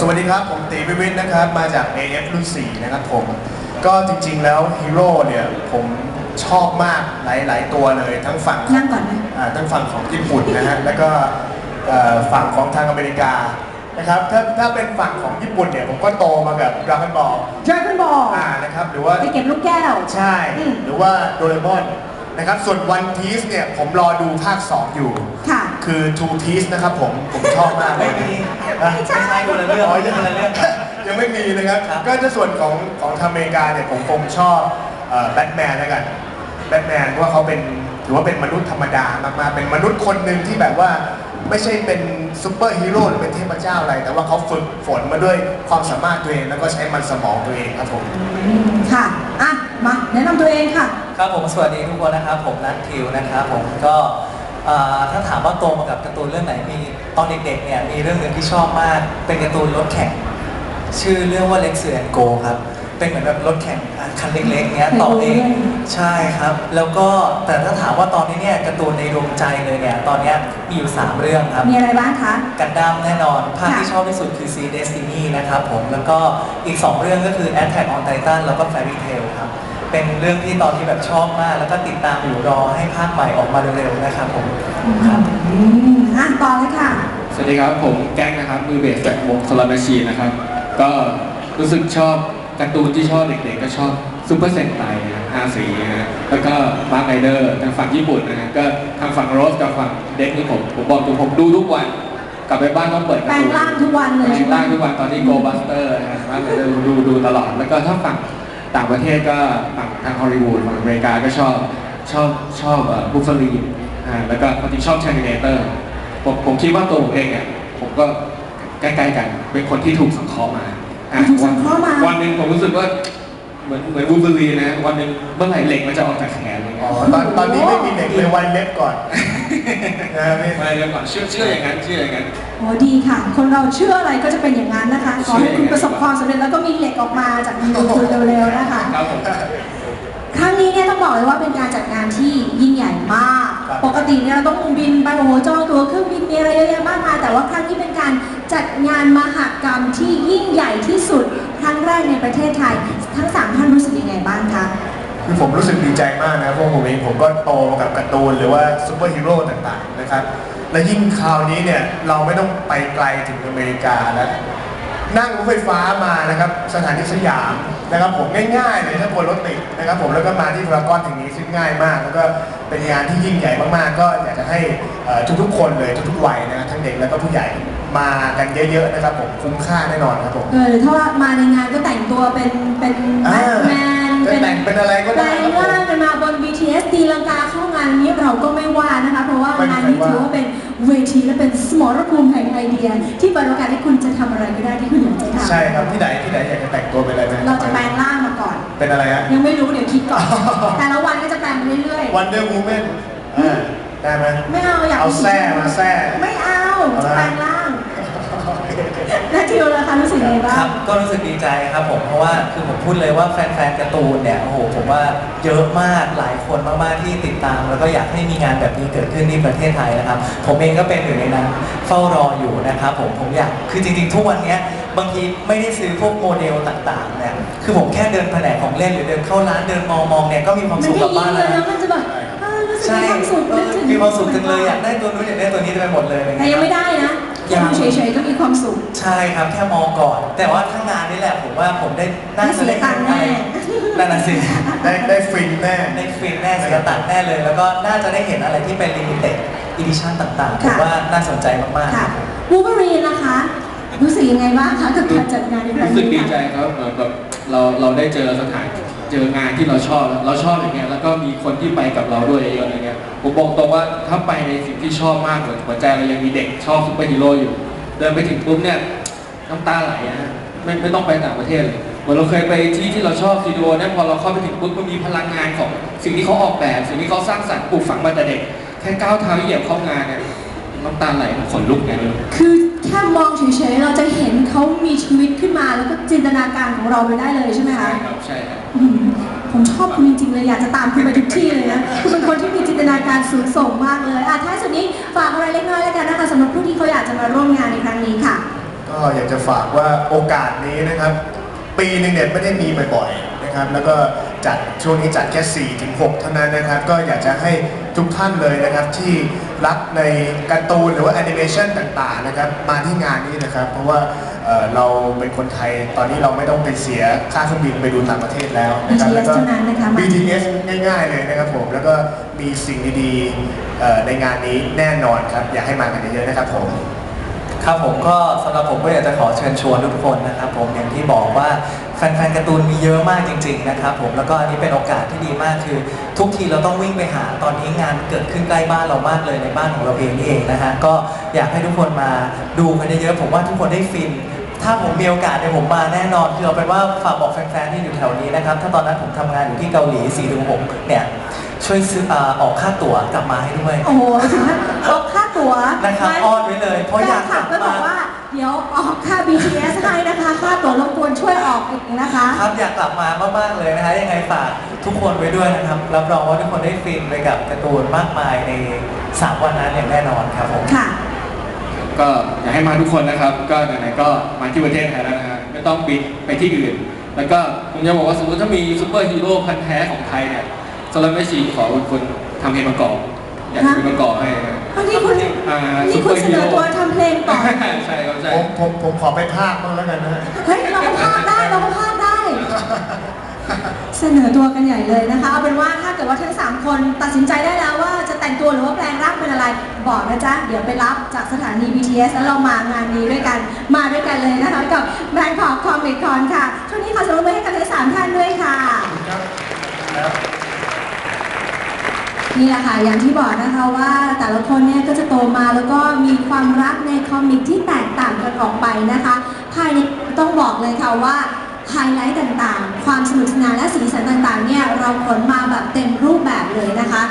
สวัสดีครับ ผมตีวิวิทย์นะครับ มาจาก AF รุ่น4นะครับผม ก็จริงๆแล้วฮีโร่เนี่ย ผมชอบมากหลายๆตัวเลยทั้งฝั่งนั่งก่อนนะอ่าทั้งฝั่งของญี่ปุ่นนะฮะ แล้วก็เอ่อฝั่งของทางอเมริกานะครับถ้าถ้าเป็นฝั่งของญี่ปุ่นเนี่ย ผมก็โตมากับดราก้อนบอล Dragon Ball อ่านะครับหรือว่าไปเก็บลูกแก้ว ใช่อืมหรือว่าโดเรมอนนะครับส่วน One Piece เนี่ยผมรอดูภาค 2 อยู่ ค่ะคือ Two Piece นะครับผม ผมชอบมากเลยไม่มีอะไม่ใช่ไม่ใช่คนละเรื่องอ๋อคนละเรื่องครับยังไม่มีนะครับ ครับ ก็ในส่วนของของทางอเมริกาเนี่ยผมคงชอบแบทแมนแล้วกันแบทแมนเพราะว่าเขาเป็นถือว่าเป็นมนุษย์ธรรมดามากๆ เป็นมนุษย์คนหนึ่งที่แบบว่าไม่ใช่เป็นซูเปอร์ฮีโร่หรือเป็นเทพเจ้าอะไร แต่ว่าเขาฝึกฝนมาด้วยความสามารถตัวเอง แล้วก็ใช้มันสมองตัวเองครับผม อืมค่ะอะ มา แนะนำตัวเองค่ะ ครับผมสวัสดีทุกคนนะครับ ผมนัททิวนะครับ ผมก็เอ่อ ถ้าถามว่าโตมากับการ์ตูนเรื่องไหนมีตอนเด็กๆเนี่ยมีเรื่องหนึ่งที่ชอบมาก เป็นการ์ตูนรถแข่ง ชื่อเรื่องว่าเล็กเสือแอนโกครับเป็นเหมือนแบบรถแข่งคันเล็กๆเนี้ยต่อเองเคยดูด้วยใช่ครับ แล้วก็แต่ถ้าถามว่าตอนนี้เนี่ยการ์ตูนในดวงใจเลยเนี่ยตอนเนี้ยมีอยู่ 3 เรื่องครับ มีอะไรบ้างคะกันดั้มแน่นอน ภาคค่ะที่ชอบที่สุดคือ Sea Destiny นะครับผมแล้วก็อีก 2 เรื่องก็คือ Attack on Titan แล้วก็ Fairy Tail ครับ เป็นเรื่องที่ตอนที่แบบชอบมาก แล้วก็ติดตามอยู่รอให้ภาคใหม่ออกมาเร็วๆนะครับผมครับอืมอะต่อเลยค่ะ สวัสดีครับ ผมแก้งนะครับ มือเบสจากวงสลัมแมชชีนนะครับ ก็รู้สึกชอบการ์ตูนที่ชอบเด็กๆ ก็ชอบซูเปอร์เซนไตห้าสีนะฮะแล้วก็มาร์คไรเดอร์ทางฝั่งญี่ปุ่นนะฮะก็ทางฝั่งโรสกับฝั่งเด็กนี่ผมผมบอกตรงผมดูทุกวัน กลับไปบ้านต้องเปิดแปลงร่างทุกวันเลยแปลใช่งไหมร่างทุกวันตอนที่โกบัสเตอร์นะฮะมาร์คไรเดอร์ดูดูตลอด แล้วก็ถ้าฝั่ง ต่างประเทศก็ฝั่งทางฮอลลีวูดฝั่งอเมริกาก็ชอบชอบชอบบุฟเฟอรีนอ่าแล้วก็บางทีชอบเทอร์มินเตอร์ผมผมคิดว่าตัวผมเองเนี่ยผมก็ใกล้ๆกัน เป็นคนที่ถูกสังเคราะห์มาอะถูกสังเคราะห์มา วันหนึ่งผมรู้สึกว่า เหมือนเหมือนบูเบอรีนะวันหนึ่งเมื่อไหร่เหล็กมันจะออกจากแขนอะไรอ๋เงี้อยตอนตอนนี้ไม่มีเด็กเลยวันเล็บก่อนนะพี่ไม่เดี๋ยวก่อนเชื่อเชื่ออย่างนั้นเชื่ออย่างนั้น โอ้ดีค่ะ คนเราเชื่ออะไรก็จะเป็นอย่างนั้นนะคะ ขอให้คุณประสบความสำเร็จแล้วก็มีเหล็กออกมาจากมือคุณเร็วๆนะคะ ครับผมครั้งนี้เนี่ยต้องบอกเลยว่าเป็นการจัดงานที่ยิ่งใหญ่มากครับปกติเนี่ยเราต้องบินไปโอ้โหจองตั๋วเครื่องบินมีอะไรเยอะแยะมากมายแต่ว่าครั้งนี้เป็นการจัดงานมหกรรมที่ยิ่งใหญ่ที่สุด ครั้งแรกในประเทศไทย ทั้งสามท่านรู้สึกยังไงบ้างคะ คือผมรู้สึกดีใจมากนะเพราะผมเองผมก็โตมากับการ์ตูนหรือว่าซูเปอร์ฮีโร่ต่างๆนะครับ และยิ่งคราวนี้เนี่ยเราไม่ต้องไปไกลถึงอเมริกาแล้ว นั่งรถไฟฟ้ามานะครับสถานีสยามนะครับผมง่ายๆเลยถ้าบนรถติดนะครับผมแล้วก็มาที่พารากอนถึงนี้ซึ่งง่ายมาก แล้วก็เป็นงานที่ยิ่งใหญ่มากๆ ก็อยากจะให้ทุกๆคนเลยทุกๆวัยนะทั้งเด็กแล้วก็ผู้ใหญ่ มากันเยอะๆนะครับผมคุ้มค่าแน่นอนครับผม เออหรือถ้าว่ามาในงานก็แต่งตัวเป็นเป็นแบอ่าทแมนจะแต่งเป็นอะไรก็แปลได้งครับผมร่างกันมาบน BTS ตีลังกาเข้างานนี้เราก็ไม่ว่านะคะ เพราะว่าไม่มีงานใครนี้ว่า ถือว่าเป็นเวทีและเป็นสมรภูมิแห่งไอเดีย ที่เปิดโอกาสให้คุณจะทำอะไรก็ได้ที่คุณอยากจะทำใช่ครับที่ไหนที่ไหนอยากจะแต่งตัวเป็นอะไรไหมเราจะแปลงร่างมาก่อน เป็นอะไรฮะ ยังไม่รู้เดี๋ยวคิดก่อน แต่ละวันก็จะแปลงไปเรื่อยวันเดอร์วูแมนได้ไหม ๆ ไม่เอาอยากเอาแทร่มาแทร่ ไม่เอาเอาจะละแปลงร่าง นาทิวล่ะคะรู้สึกยังไงบ้าครัง บก็รู้สึกดีใจครับผมเพราะว่าคือผมพูดเลยว่าแฟนๆการ์ตูนเนี่ยโอ้โหผมว่าเยอะมากหลายคนมากๆที่ติดตาม แล้วก็อยากให้มีงานแบบนี้เกิดขึ้นที่ประเทศไทยนะครับ ผมเองก็เป็นหนึ่งในนั้นเฝ้ารออยู่นะครับผมผมอยากคือจริงๆ ทุกวันเนี้ยบางทีไม่ได้ซื้อพวกโมเดลต่างๆเนี่ยคือผมแค่เดินแผนกของเล่นหรือเดินเข้าร้านเดินมองมองๆเนี่ยก็มีความมันสุขได้กลับยิบ้านนเลแล้วยนะแล้วมันจะแบบเออรู้สึกใช่มีความสุขเอนึกอถึงมีความสุขจังเลยอยากได้ตัวนู้นอยากได้ตัวนี้ไปหมดเลยอะไรแต่เงี้ยยังไม่ได้นะ ยัยังงเฉยๆก็มีความสุข ใช่ครับแค่มองก่อน แต่ว่าถ้างานนี่แหละผมว่าผมได้น่าจะได้ได้เสียตังค์แน่นั่นน่ะสิได้ได้ฟินแน่ได้ฟินแน่เสียตังค์แน่เลย แล้วก็น่าจะได้เห็นอะไรที่เป็นลิมิเต็ดอีดิชั่นต่างๆผมค่ะว่าน่าสนใจมากๆค่ะวูเบอรีนนะคะรู้สึกยังไงบ้างคะกับการจัดงานในครั้งรู้สึกนี้ดีใจค่ะครับเหมือนแบบเราเราได้เจอสถาน เจองานที่เราชอบเราชอบอย่างเงี้ยแล้วก็มีคนที่ไปกับเราด้วยเยอะอะไรเงี้ยผมบอกตรงว่าถ้าไปในสิ่งที่ชอบมากเหมือนหัวใจเรายังมีเด็กชอบซุปเปอร์ฮีโร่อยู่ เดินไปถึงปุ๊บเนี่ยน้ำตาไหลอะฮะไม่ไม่ต้องไปต่างประเทศเลยเหมือนเราเคยไปที่ที่เราชอบสตูดิโอเนี่ยพอเราเข้าไปถึงปุ๊บมันมีพลังงานของสิ่งที่เขาออกแบบ สิ่งที่เขาสร้างสรรค์ปลูกฝังมาแต่เด็กแค่ก้าวเท้าเหยียบเข้างานเนี่ยน้ำตาไหลขนลุกเนี่ยคือ แค่มองเฉยๆเราจะเห็นเขามีชีวิตขึ้นมาแล้วก็จินตนาการของเราไปได้เลยใช่ไหมใช่คะครับใช่ครับอืมผมชอบคุณจริงๆเลยอยากจะตามคุณไปทุกที่เลยนะคุณเป็นคนที่มีจินตนาการสูงส่งมากเลยอะท้ายสุดนี้ฝากอะไรเล็กน้อยแล้วกันนะคะสำหรับผู้ที่เขาอยากจะมาร่วมงานในครั้งนี้ค่ะกก็อยากจะฝากว่าโอกาสนี้นะครับ ปีหนึ่งเนี่ยไม่ได้มีบ่อยๆนะครับ แล้วก็ จัดช่วงนี้จัดแค่ 4 ถึง 6 เท่านั้นนะครับ ก็อยากจะให้ทุกท่านเลยนะครับที่รักในการ์ตูนหรือว่าแอนิเมชันต่างๆนะครับมาที่งานนี้นะครับ เพราะว่าเอ่อเราเป็นคนไทยตอนนี้เราไม่ต้องไปเสียค่าเครื่องบินไปดูต่างประเทศแล้วนะครับ BTS แล้วก็ เท่านั้นนะคะมา BTS ง่ายๆเลยนะครับผมแล้วก็มีสิ่งดีๆเอ่อในงานนี้แน่นอนครับ อยากให้มากันเยอะๆนะครับผม ครับผมก็สำหรับผมก็อยากจะขอเชิญชวนทุกคนนะครับ ผมอย่างที่บอกว่าแฟนๆการ์ตูนมีเยอะมากจริง ๆ นะครับ ผมแล้วก็อันนี้เป็นโอกาสที่ดีมากคือ ทุกทีเราต้องวิ่งไปหาตอนนี้งานเกิดขึ้นใกล้บ้านเรามากเลยในบ้านของเราเองนี่เองนะฮะก็อยากให้ทุกคนมาดูกันเยอะๆผมว่าทุกคนได้ฟินถ้าผมมีโอกาสเนี่ยผมมาแน่นอนคือเอาเป็นว่าฝากบอกแฟนๆที่อยู่แถวนี้นะครับ ถ้าตอนนั้นผมทำงานอยู่ที่เกาหลี4-6เนี่ยช่วยซื้อออกค่าตั๋วกลับมาให้ด้วย โอ้โหค ตั๋วนะครับอ้อนไว้เลยเพราะอยากกขัลับบก็บมาอกว่าเดี๋ยวออกค่า BTS ให้นะคะ ค่าตั๋วรบกวนช่วยออกอีกนะคะ ครับอยากกลับมามากๆเลยนะฮะยังไงฝากทุกคนไว้ด้วยนะครับ รับรองว่าทุกคนได้ฟินไปกับการ์ตูนมากมายใน 3 วันนั้นอย่างแน่นอนครับผมค่ะ ก็อยากให้มาทุกคนนะครับ ก็ไหนๆก็มาที่ประเทศไทยแล้วนะฮะไม่ต้องบินไปที่อื่น แล้วก็ผมจะบอกว่าสมมติถ้ามีซูเปอร์ฮีโร่พันธุ์แท้ของไทยเนี่ยสำหรับแม่ชีขอเป็นคนทำเพลงประกอบ อยากจะเป็นประกอบให้นะ บางทีคุณอ่านี่คุณเสนอตัวทำเพลงก่อน ใช่ครับใช่ผมผมผมขอไปภาคบ้างแล้วกันนะฮะเฮ้ยเราก็พลาดได้เราก็พลาดได้ เสนอตัวกันใหญ่เลยนะคะเอาเป็นว่าถ้าเกิดว่าทั้ง3คนตัดสินใจได้แล้วว่าจะแต่งตัวหรือว่าแปลงร่างเป็นอะไรบอกนะจ๊ะเดี๋ยวไปรับจากสถานี BTS แล้วเรามางานนี้ด้วยกันมาด้วยกันเลยนะคะกับแบรนด์ของคอมิคอนค่ะช่วงนี้ขอเสนอมือให้กับทั้งสามท่านด้วยค่ะ ครับแล้ว นี่แหละค่ะอย่างที่บอกนะคะว่าแต่ละคนเนี่ยก็จะโตมาแล้วก็มีความรักในคอมิกที่แตกต่างกันออกไปนะคะ ภายในต้องบอกเลยค่ะว่าไฮไลท์ต่างๆ ความสนุกสนานและสีสันต่างๆเนี่ยเราขนมาแบบเต็มรูปแบบเลยนะคะ